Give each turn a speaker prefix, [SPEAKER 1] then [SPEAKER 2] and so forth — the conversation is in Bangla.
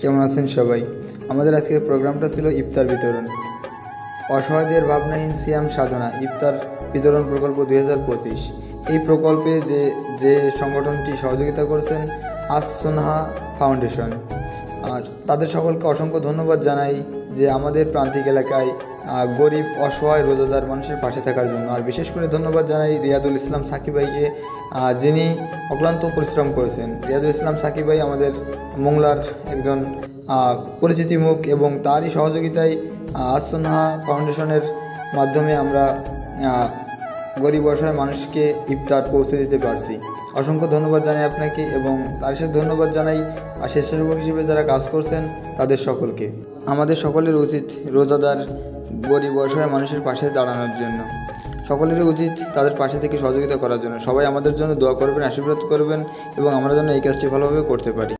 [SPEAKER 1] কেমন আছেন সবাই? আমাদের আজকের প্রোগ্রামটা ছিল ইফতার বিতরণ। অসহায়দের ভাবনাহীন সিয়াম সাধনা, ইফতার বিতরণ প্রকল্প দু হাজার পঁচিশ। এই প্রকল্পে যে যে সংগঠনটি সহযোগিতা করছেন, আসসোনহা ফাউন্ডেশন। আর তাদের সকলকে অসংখ্য ধন্যবাদ জানাই যে আমাদের প্রান্তিক এলাকায় গরিব, অসহায়, রোজাদার মানুষের পাশে থাকার জন্য। আর বিশেষ করে ধন্যবাদ জানাই রিয়াদুল ইসলাম সাকিব ভাইকে যিনি অক্লান্ত পরিশ্রম করেছেন। রিয়াদুল ইসলাম সাকিব ভাই আমাদের মোংলার একজন পরিচিতি মুখ এবং তারই সহযোগিতায় আসনহা ফাউন্ডেশনের মাধ্যমে আমরা গরিব অসহায় মানুষকে ইফতার পৌঁছে দিতে পারছি। অসংখ্য ধন্যবাদ জানাই আপনাকে এবং তার সাথে ধন্যবাদ জানাই আর স্বেচ্ছাসেবক হিসেবে যারা কাজ করছেন, তাদের সকলকে। আমাদের সকলের উচিত রোজাদার গরিব অসহায় মানুষের পাশে দাঁড়ানোর জন্য। সকলেরই উচিত তাদের পাশে থেকে সহযোগিতা করার জন্য। সবাই আমাদের জন্য দোয়া করবেন, আশীর্বাদ করবেন এবং আমরা যেন এই কাজটি ভালোভাবে করতে পারি।